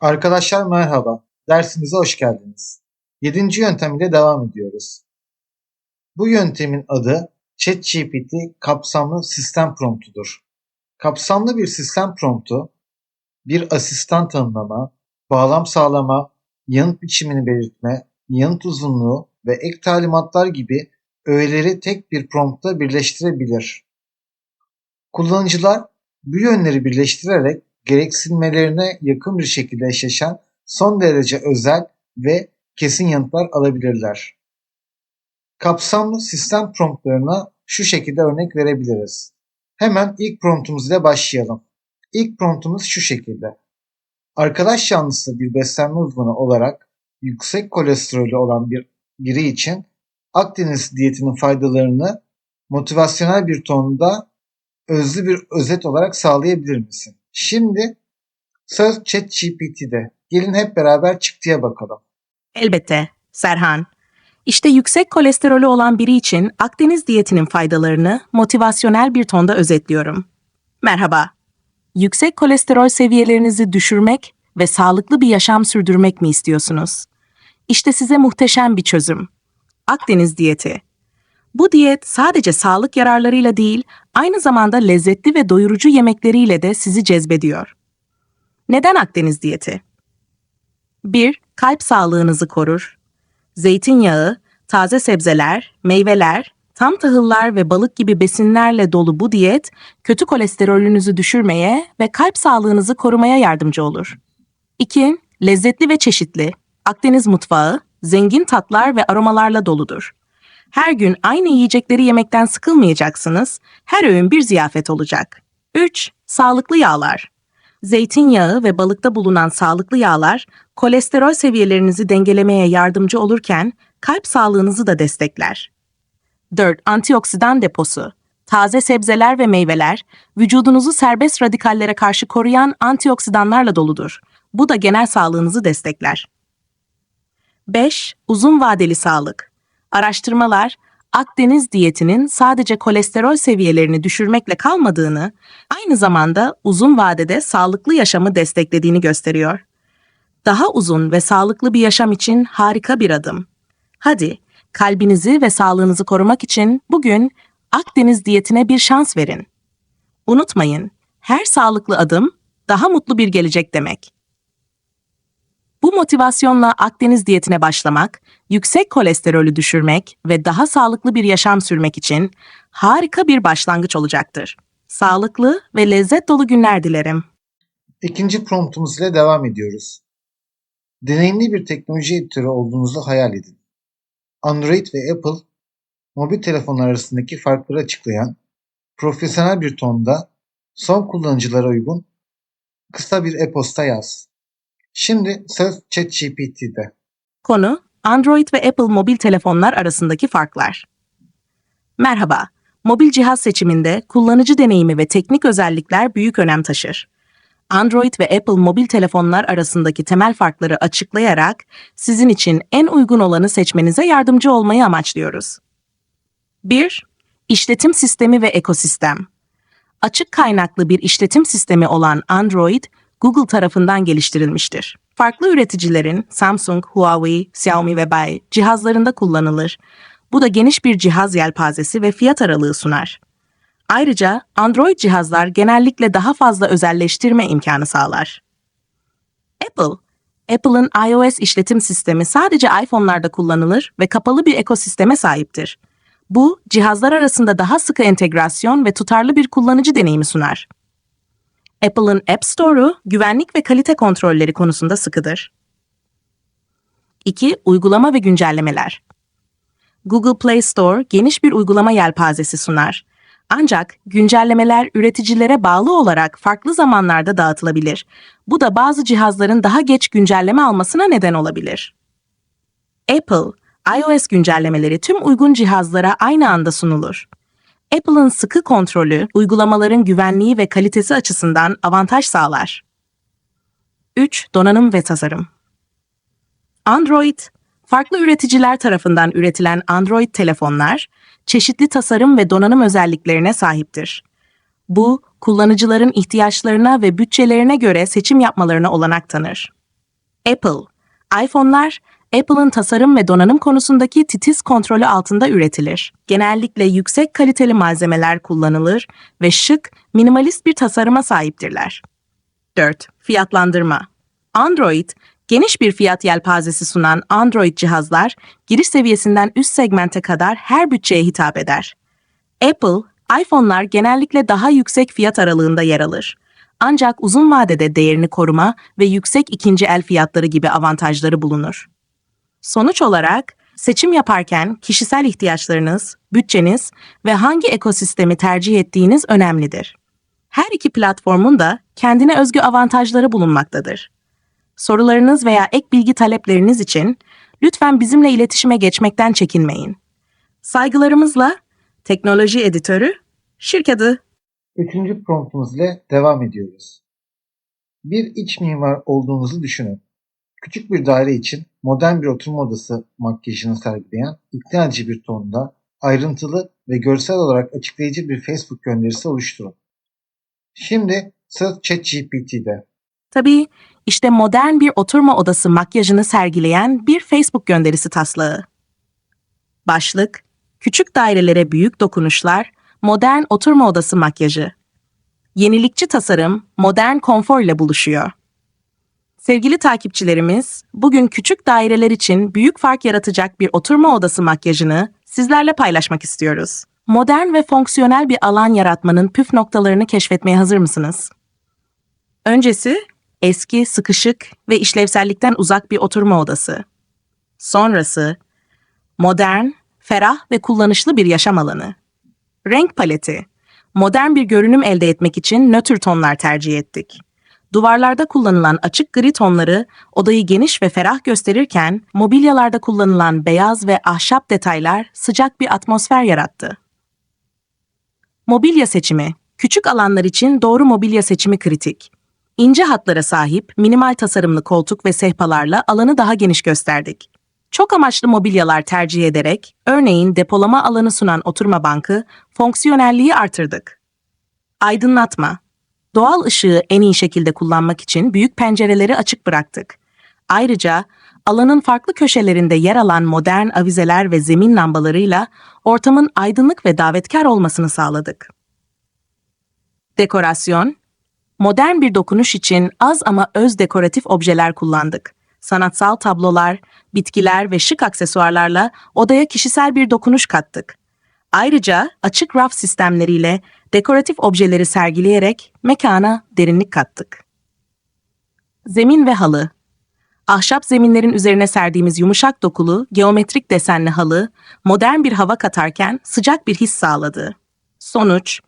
Arkadaşlar merhaba. Dersimize hoş geldiniz. Yedinci yöntem ile devam ediyoruz. Bu yöntemin adı ChatGPT kapsamlı sistem promptudur. Kapsamlı bir sistem promptu, bir asistan tanımlama, bağlam sağlama, yanıt biçimini belirtme, yanıt uzunluğu ve ek talimatlar gibi öğeleri tek bir promptta birleştirebilir. Kullanıcılar bu yönleri birleştirerek gereksinmelerine yakın bir şekilde eşleşen son derece özel ve kesin yanıtlar alabilirler. Kapsamlı sistem promptlarına şu şekilde örnek verebiliriz. Hemen ilk promptumuz ile başlayalım. İlk promptumuz şu şekilde. Arkadaş yanlısı bir beslenme uzmanı olarak yüksek kolesterolü olan bir biri için Akdeniz diyetinin faydalarını motivasyonel bir tonda özlü bir özet olarak sağlayabilir misin? Şimdi söz ChatGPT'de. Gelin hep beraber çıktıya bakalım. Elbette, Serhan. İşte yüksek kolesterolü olan biri için Akdeniz diyetinin faydalarını motivasyonel bir tonda özetliyorum. Merhaba. Yüksek kolesterol seviyelerinizi düşürmek ve sağlıklı bir yaşam sürdürmek mi istiyorsunuz? İşte size muhteşem bir çözüm. Akdeniz diyeti. Bu diyet sadece sağlık yararlarıyla değil, aynı zamanda lezzetli ve doyurucu yemekleriyle de sizi cezbediyor. Neden Akdeniz diyeti? 1. Kalp sağlığınızı korur. Zeytinyağı, taze sebzeler, meyveler, tam tahıllar ve balık gibi besinlerle dolu bu diyet, kötü kolesterolünüzü düşürmeye ve kalp sağlığınızı korumaya yardımcı olur. 2. Lezzetli ve çeşitli. Akdeniz mutfağı, zengin tatlar ve aromalarla doludur. Her gün aynı yiyecekleri yemekten sıkılmayacaksınız, her öğün bir ziyafet olacak. 3. Sağlıklı yağlar. Zeytinyağı ve balıkta bulunan sağlıklı yağlar, kolesterol seviyelerinizi dengelemeye yardımcı olurken kalp sağlığınızı da destekler. 4. Antioksidan deposu. Taze sebzeler ve meyveler, vücudunuzu serbest radikallere karşı koruyan antioksidanlarla doludur. Bu da genel sağlığınızı destekler. 5. Uzun vadeli sağlık. Araştırmalar, Akdeniz diyetinin sadece kolesterol seviyelerini düşürmekle kalmadığını, aynı zamanda uzun vadede sağlıklı yaşamı desteklediğini gösteriyor. Daha uzun ve sağlıklı bir yaşam için harika bir adım. Hadi, kalbinizi ve sağlığınızı korumak için bugün Akdeniz diyetine bir şans verin. Unutmayın, her sağlıklı adım daha mutlu bir gelecek demek. Bu motivasyonla Akdeniz diyetine başlamak, yüksek kolesterolü düşürmek ve daha sağlıklı bir yaşam sürmek için harika bir başlangıç olacaktır. Sağlıklı ve lezzet dolu günler dilerim. İkinci promptumuz ile devam ediyoruz. Deneyimli bir teknoloji editörü olduğunuzu hayal edin. Android ve Apple mobil telefonlar arasındaki farkları açıklayan profesyonel bir tonda son kullanıcılara uygun kısa bir e-posta yaz. Şimdi söz ChatGPT'de. Konu Android ve Apple mobil telefonlar arasındaki farklar. Merhaba. Mobil cihaz seçiminde kullanıcı deneyimi ve teknik özellikler büyük önem taşır. Android ve Apple mobil telefonlar arasındaki temel farkları açıklayarak sizin için en uygun olanı seçmenize yardımcı olmayı amaçlıyoruz. 1. İşletim sistemi ve ekosistem. Açık kaynaklı bir işletim sistemi olan Android, Google tarafından geliştirilmiştir. Farklı üreticilerin Samsung, Huawei, Xiaomi ve Bai cihazlarında kullanılır. Bu da geniş bir cihaz yelpazesi ve fiyat aralığı sunar. Ayrıca Android cihazlar genellikle daha fazla özelleştirme imkanı sağlar. Apple, Apple'ın iOS işletim sistemi sadece iPhone'larda kullanılır ve kapalı bir ekosisteme sahiptir. Bu, cihazlar arasında daha sıkı entegrasyon ve tutarlı bir kullanıcı deneyimi sunar. Apple'ın App Store'u güvenlik ve kalite kontrolleri konusunda sıkıdır. 2. Uygulama ve güncellemeler. Google Play Store geniş bir uygulama yelpazesi sunar. Ancak güncellemeler üreticilere bağlı olarak farklı zamanlarda dağıtılabilir. Bu da bazı cihazların daha geç güncelleme almasına neden olabilir. Apple, iOS güncellemeleri tüm uygun cihazlara aynı anda sunulur. Apple'ın sıkı kontrolü, uygulamaların güvenliği ve kalitesi açısından avantaj sağlar. 3. Donanım ve tasarım. Android, farklı üreticiler tarafından üretilen Android telefonlar, çeşitli tasarım ve donanım özelliklerine sahiptir. Bu, kullanıcıların ihtiyaçlarına ve bütçelerine göre seçim yapmalarına olanak tanır. Apple. iPhone'lar Apple'ın tasarım ve donanım konusundaki titiz kontrolü altında üretilir. Genellikle yüksek kaliteli malzemeler kullanılır ve şık, minimalist bir tasarıma sahiptirler. 4. Fiyatlandırma. Android, geniş bir fiyat yelpazesi sunan Android cihazlar, giriş seviyesinden üst segmente kadar her bütçeye hitap eder. Apple, iPhone'lar genellikle daha yüksek fiyat aralığında yer alır. Ancak uzun vadede değerini koruma ve yüksek ikinci el fiyatları gibi avantajları bulunur. Sonuç olarak seçim yaparken kişisel ihtiyaçlarınız, bütçeniz ve hangi ekosistemi tercih ettiğiniz önemlidir. Her iki platformun da kendine özgü avantajları bulunmaktadır. Sorularınız veya ek bilgi talepleriniz için lütfen bizimle iletişime geçmekten çekinmeyin. Saygılarımızla Teknoloji Editörü, Şirketi. Üçüncü promptumuz ile devam ediyoruz. Bir iç mimar olduğunuzu düşünün. Küçük bir daire için modern bir oturma odası makyajını sergileyen ikna edici bir tonda ayrıntılı ve görsel olarak açıklayıcı bir Facebook gönderisi oluşturun. Şimdi sıra ChatGPT'de. Tabii işte modern bir oturma odası makyajını sergileyen bir Facebook gönderisi taslağı. Başlık, küçük dairelere büyük dokunuşlar, modern oturma odası makyajı. Yenilikçi tasarım, modern konfor ile buluşuyor. Sevgili takipçilerimiz, bugün küçük daireler için büyük fark yaratacak bir oturma odası makyajını sizlerle paylaşmak istiyoruz. Modern ve fonksiyonel bir alan yaratmanın püf noktalarını keşfetmeye hazır mısınız? Öncesi, eski, sıkışık ve işlevsellikten uzak bir oturma odası. Sonrası, modern, ferah ve kullanışlı bir yaşam alanı. Renk paleti. Modern bir görünüm elde etmek için nötr tonlar tercih ettik. Duvarlarda kullanılan açık gri tonları odayı geniş ve ferah gösterirken, mobilyalarda kullanılan beyaz ve ahşap detaylar sıcak bir atmosfer yarattı. Mobilya seçimi. Küçük alanlar için doğru mobilya seçimi kritik. İnce hatlara sahip, minimal tasarımlı koltuk ve sehpalarla alanı daha geniş gösterdik. Çok amaçlı mobilyalar tercih ederek, örneğin depolama alanı sunan oturma bankı, fonksiyonelliği artırdık. Aydınlatma. Doğal ışığı en iyi şekilde kullanmak için büyük pencereleri açık bıraktık. Ayrıca alanın farklı köşelerinde yer alan modern avizeler ve zemin lambalarıyla ortamın aydınlık ve davetkar olmasını sağladık. Dekorasyon Modern bir dokunuş için az ama öz dekoratif objeler kullandık. Sanatsal tablolar, bitkiler ve şık aksesuarlarla odaya kişisel bir dokunuş kattık. Ayrıca açık raf sistemleriyle dekoratif objeleri sergileyerek mekana derinlik kattık. Zemin ve halı Ahşap zeminlerin üzerine serdiğimiz yumuşak dokulu, geometrik desenli halı, modern bir hava katarken sıcak bir his sağladı. Sonuç,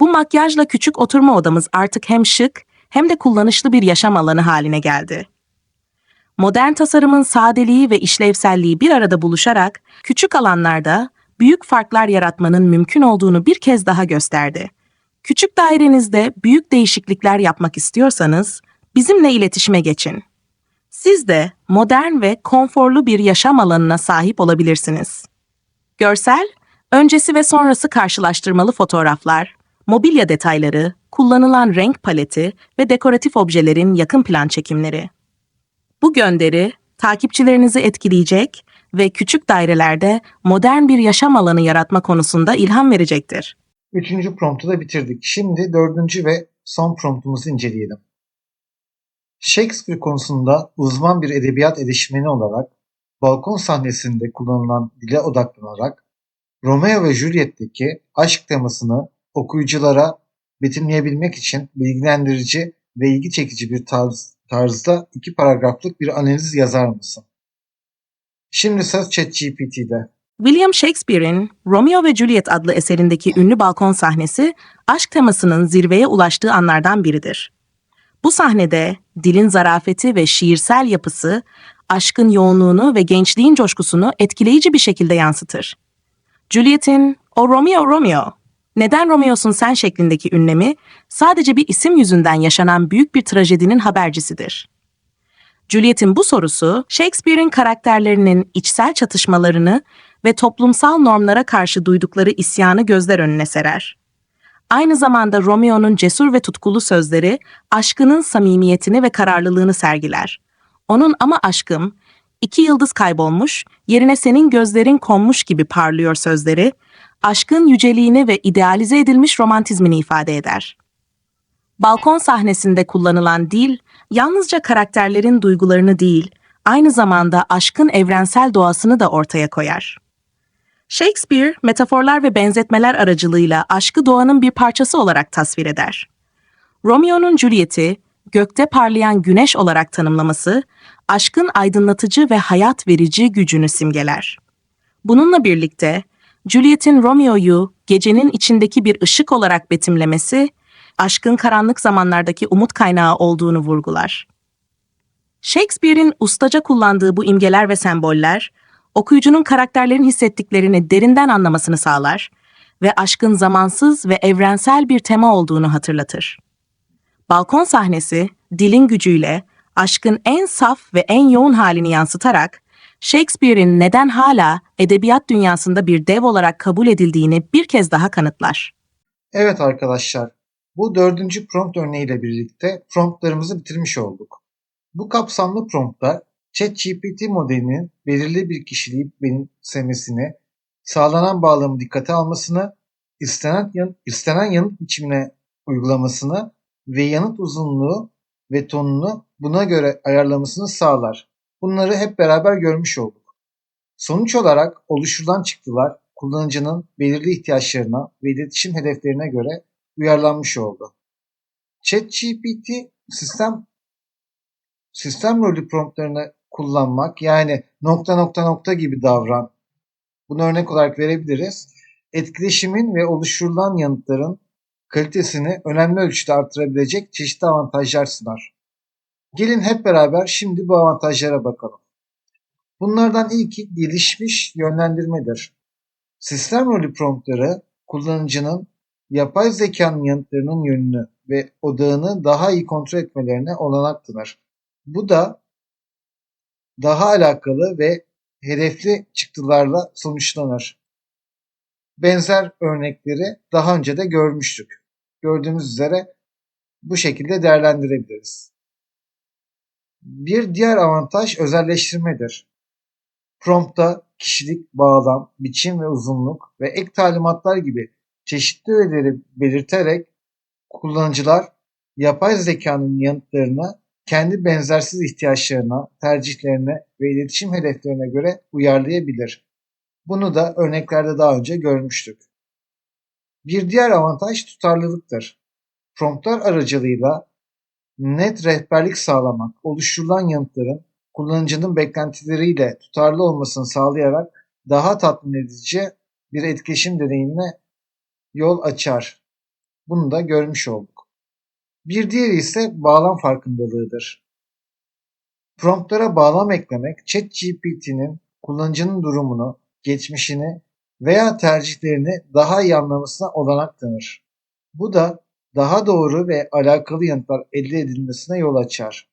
bu makyajla küçük oturma odamız artık hem şık hem de kullanışlı bir yaşam alanı haline geldi. Modern tasarımın sadeliği ve işlevselliği bir arada buluşarak küçük alanlarda büyük farklar yaratmanın mümkün olduğunu bir kez daha gösterdi. Küçük dairenizde büyük değişiklikler yapmak istiyorsanız bizimle iletişime geçin. Siz de modern ve konforlu bir yaşam alanına sahip olabilirsiniz. Görsel, öncesi ve sonrası karşılaştırmalı fotoğraflar, mobilya detayları, kullanılan renk paleti ve dekoratif objelerin yakın plan çekimleri. Bu gönderi takipçilerinizi etkileyecek ve küçük dairelerde modern bir yaşam alanı yaratma konusunda ilham verecektir. Üçüncü promptu da bitirdik. Şimdi dördüncü ve son promptumuzu inceleyelim. Shakespeare konusunda uzman bir edebiyat erişmeni olarak balkon sahnesinde kullanılan dile odaklanarak Romeo ve Juliet'teki aşk temasını okuyuculara betimleyebilmek için bilgilendirici ve ilgi çekici bir tarz, tarzda iki paragraflık bir analiz yazar mısın? Şimdi söz ChatGPT'de. William Shakespeare'in Romeo ve Juliet adlı eserindeki ünlü balkon sahnesi aşk temasının zirveye ulaştığı anlardan biridir. Bu sahnede dilin zarafeti ve şiirsel yapısı aşkın yoğunluğunu ve gençliğin coşkusunu etkileyici bir şekilde yansıtır. Juliet'in "O Romeo Romeo, neden Romeo'sun sen?" şeklindeki ünlemi sadece bir isim yüzünden yaşanan büyük bir trajedinin habercisidir. Juliet'in bu sorusu Shakespeare'in karakterlerinin içsel çatışmalarını ve toplumsal normlara karşı duydukları isyanı gözler önüne serer. Aynı zamanda Romeo'nun cesur ve tutkulu sözleri aşkının samimiyetini ve kararlılığını sergiler. Onun ama aşkım, iki yıldız kaybolmuş, yerine senin gözlerin konmuş gibi parlıyor sözleri, aşkın yüceliğini ve idealize edilmiş romantizmini ifade eder. Balkon sahnesinde kullanılan dil, yalnızca karakterlerin duygularını değil, aynı zamanda aşkın evrensel doğasını da ortaya koyar. Shakespeare, metaforlar ve benzetmeler aracılığıyla aşkı doğanın bir parçası olarak tasvir eder. Romeo'nun Juliet'i, gökte parlayan güneş olarak tanımlaması, aşkın aydınlatıcı ve hayat verici gücünü simgeler. Bununla birlikte, Juliet'in Romeo'yu gecenin içindeki bir ışık olarak betimlemesi, aşkın karanlık zamanlardaki umut kaynağı olduğunu vurgular. Shakespeare'in ustaca kullandığı bu imgeler ve semboller, okuyucunun karakterlerin hissettiklerini derinden anlamasını sağlar ve aşkın zamansız ve evrensel bir tema olduğunu hatırlatır. Balkon sahnesi, dilin gücüyle aşkın en saf ve en yoğun halini yansıtarak, Shakespeare'in neden hala edebiyat dünyasında bir dev olarak kabul edildiğini bir kez daha kanıtlar. Evet arkadaşlar, bu dördüncü prompt örneğiyle birlikte promptlarımızı bitirmiş olduk. Bu kapsamlı promptlar ChatGPT modelinin belirli bir kişiliği benimsemesini, sağlanan bağlamı dikkate almasını, istenen, yan, istenen yanıt biçimine uygulamasını ve yanıt uzunluğu ve tonunu buna göre ayarlamasını sağlar. Bunları hep beraber görmüş olduk. Sonuç olarak oluşturulan çıktılar kullanıcının belirli ihtiyaçlarına ve iletişim hedeflerine göre uyarlanmış oldu. ChatGPT sistem sistem rolü promptlarını kullanmak yani nokta nokta nokta gibi davran. Bunu örnek olarak verebiliriz. Etkileşimin ve oluşturulan yanıtların kalitesini önemli ölçüde artırabilecek çeşitli avantajlar sunar. Gelin hep beraber şimdi bu avantajlara bakalım. Bunlardan ilki gelişmiş yönlendirmedir. Sistem rolü promptları kullanıcının yapay zekanın yanıtlarının yönünü ve odağını daha iyi kontrol etmelerine olanak tanır. Bu da daha alakalı ve hedefli çıktılarla sonuçlanır. Benzer örnekleri daha önce de görmüştük. Gördüğümüz üzere bu şekilde değerlendirebiliriz. Bir diğer avantaj özelleştirmedir. Prompta kişilik, bağlam, biçim ve uzunluk ve ek talimatlar gibi çeşitli öğeleri belirterek kullanıcılar yapay zekanın yanıtlarını kendi benzersiz ihtiyaçlarına, tercihlerine ve iletişim hedeflerine göre uyarlayabilir. Bunu da örneklerde daha önce görmüştük. Bir diğer avantaj tutarlılıktır. Promptlar aracılığıyla net rehberlik sağlamak, oluşturulan yanıtların kullanıcının beklentileriyle tutarlı olmasını sağlayarak daha tatmin edici bir etkileşim deneyimine yol açar. Bunu da görmüş olduk. Bir diğeri ise bağlam farkındalığıdır. Promptlara bağlam eklemek ChatGPT'nin kullanıcının durumunu, geçmişini veya tercihlerini daha iyi anlamasına olanak tanır. Bu da daha doğru ve alakalı yanıtlar elde edilmesine yol açar.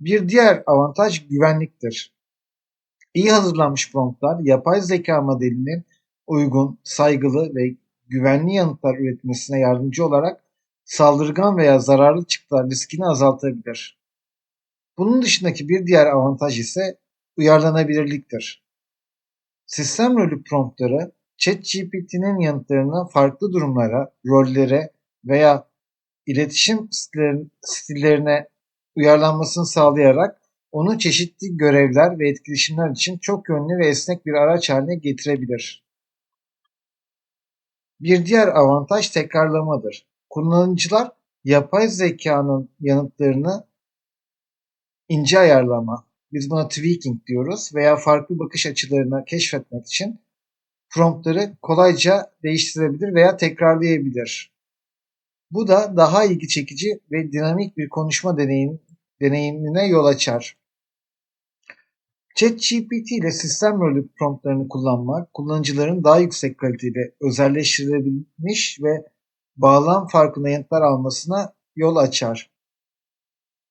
Bir diğer avantaj güvenliktir. İyi hazırlanmış promptlar yapay zeka modelinin uygun, saygılı ve güvenli yanıtlar üretmesine yardımcı olarak saldırgan veya zararlı çıktılar riskini azaltabilir. Bunun dışındaki bir diğer avantaj ise uyarlanabilirliktir. Sistem rolü promptları ChatGPT'nin yanıtlarını farklı durumlara, rollere veya iletişim stillerine uyarlanmasını sağlayarak onu çeşitli görevler ve etkileşimler için çok yönlü ve esnek bir araç haline getirebilir. Bir diğer avantaj tekrarlamadır. Kullanıcılar yapay zekanın yanıtlarını ince ayarlama, biz buna tweaking diyoruz veya farklı bakış açılarını keşfetmek için promptları kolayca değiştirebilir veya tekrarlayabilir. Bu da daha ilgi çekici ve dinamik bir konuşma deneyim, deneyimine yol açar. ChatGPT ile sistem rolü promptlarını kullanmak, kullanıcıların daha yüksek kalitede özelleştirilebilmiş ve bağlam farkında yanıtlar almasına yol açar.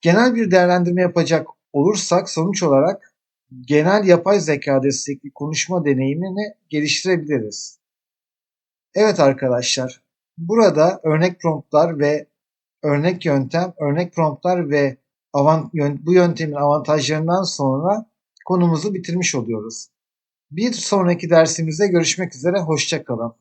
Genel bir değerlendirme yapacak olursak sonuç olarak genel yapay zeka destekli konuşma deneyimini geliştirebiliriz. Evet arkadaşlar, burada örnek promptlar ve örnek yöntem, örnek promptlar ve avant, bu yöntemin avantajlarından sonra konumuzu bitirmiş oluyoruz. Bir sonraki dersimizde görüşmek üzere. Hoşça kalın.